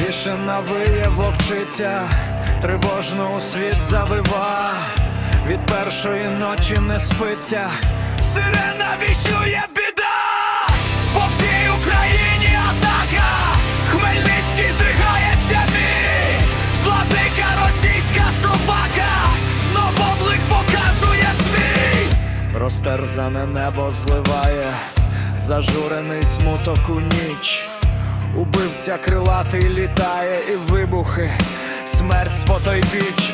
Збуджена виє вовчиця, тривожно у світ завива, від першої ночі не спиться, сирена віщує біда, по всій Україні атака, Хмельницький здригається мій, Зладика російська собака, знов облик показує свій, розтерзане небо зливає, зажурений смуток у ніч. Убивця крилатий літає і вибухи, смерть з по той біч.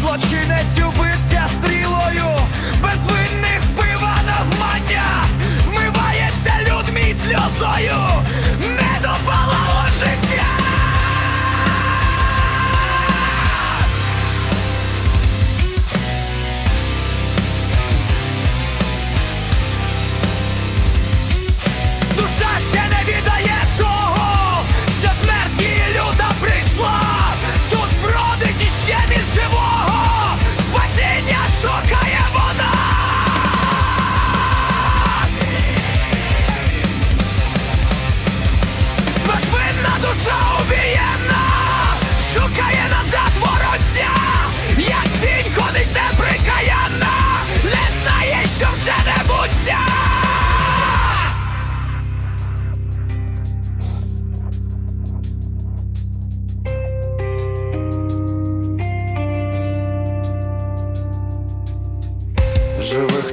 Злочинець убивця стрілою, безвинних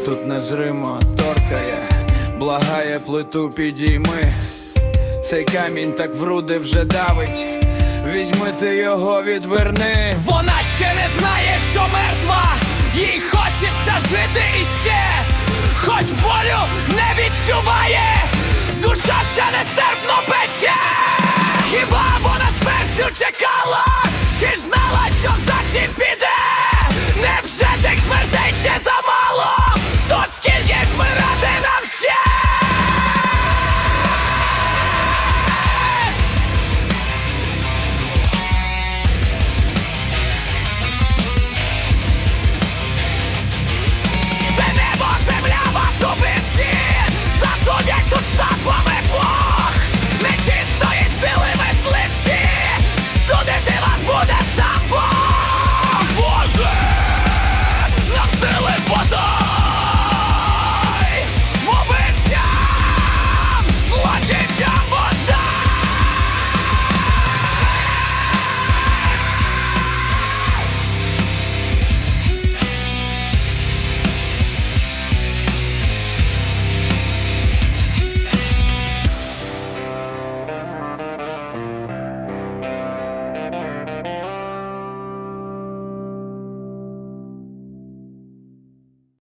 тут незримо торкає, благає плиту підійми. Цей камінь так в груди вже давить. Візьми ти його відверни. Вона ще не знає, що мертва, їй хочеться жити іще, хоч болю не відчуває, душа вся нестерпно пече. Хіба вона смертю чекала? Чи знала, що в